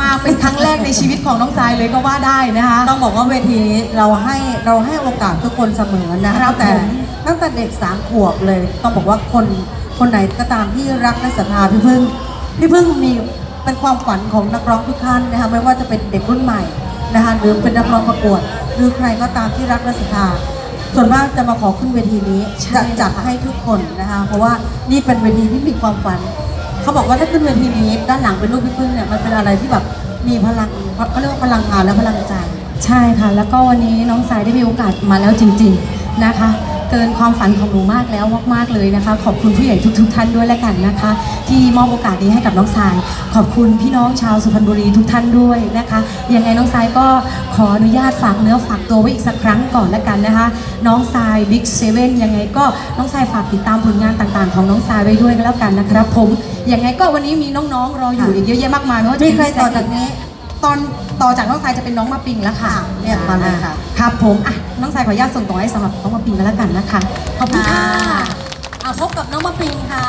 มากๆ เป็นครั้งแรกในชีวิตของน้องทรายเลยก็ว่าได้นะคะ ต้องบอกว่าเวทีนี้เราให้เราให้โอกาสทุกคนเสมอนะครับแต่ผมตั้งแต่เด็กสามขวบเลย ต้องบอกว่าคนคนไหนก็ตามที่รักและศรัทธาพี่พึ่งพี่พึ่งมีเป็นความฝันของนักร้องทุกท่านนะคะไม่ว่าจะเป็นเด็กรุ่นใหม่นะคะหรือเป็นนักร้องประกวด หรือใครก็ตามที่รักและศรัทธาส่วนมากจะมาขอขึ้นเวทีนี้ใช่จะจัดให้ทุกคนนะคะเพราะว่านี่เป็นเวทีที่มีความฝัน เขาบอกว่าถ้าขึ้นเวทีนี้ด้านหลังเป็นรูปพี่พึ่งเนี่ยมันเป็นอะไรที่แบบมีพลังเขาเรียกว่าพลังงานและพลังใจ ใช่ค่ะ แล้วก็วันนี้น้องสายได้มีโอกาสมาแล้วจริง ๆนะคะ เกินความฝันของหนูมากแล้วมากๆเลยนะคะ ขอบคุณผู้ใหญ่ทุกๆท่านด้วยแล้วกันนะคะ ที่มอบโอกาสนี้ให้กับน้องสาย ขอบคุณพี่น้องชาวสุพรรณบุรีทุกท่านด้วยนะคะ ยังไงน้องสายก็ขออนุญาตฝากเนื้อฝากตัวไว้อีกสักครั้งก่อนแล้วกันนะคะ น้องสายบิ๊กเซเว่นยังไงก็น้องสายฝากติดตามผลงานต่างๆ ของน้องสายไว้ด้วยก็แล้วกันนะครับ ผมยังไงก็วันนี้มีน้องๆรออยู่อีกเยอะแยะมากมายไม่ว่าจะมีเป็นใครต่อจากนี้ ตอนต่อจากน้องสายจะเป็นน้องมาปิงแล้วค่ะ เรียกมาเลยค่ะ ครับผมอะ น้องสายขออนุญาตส่งต่อให้สำหรับน้องมาปิงกันแล้วกันนะคะ ขอบคุณค่ะอาเอาพบกับน้องมะปิงค่ะ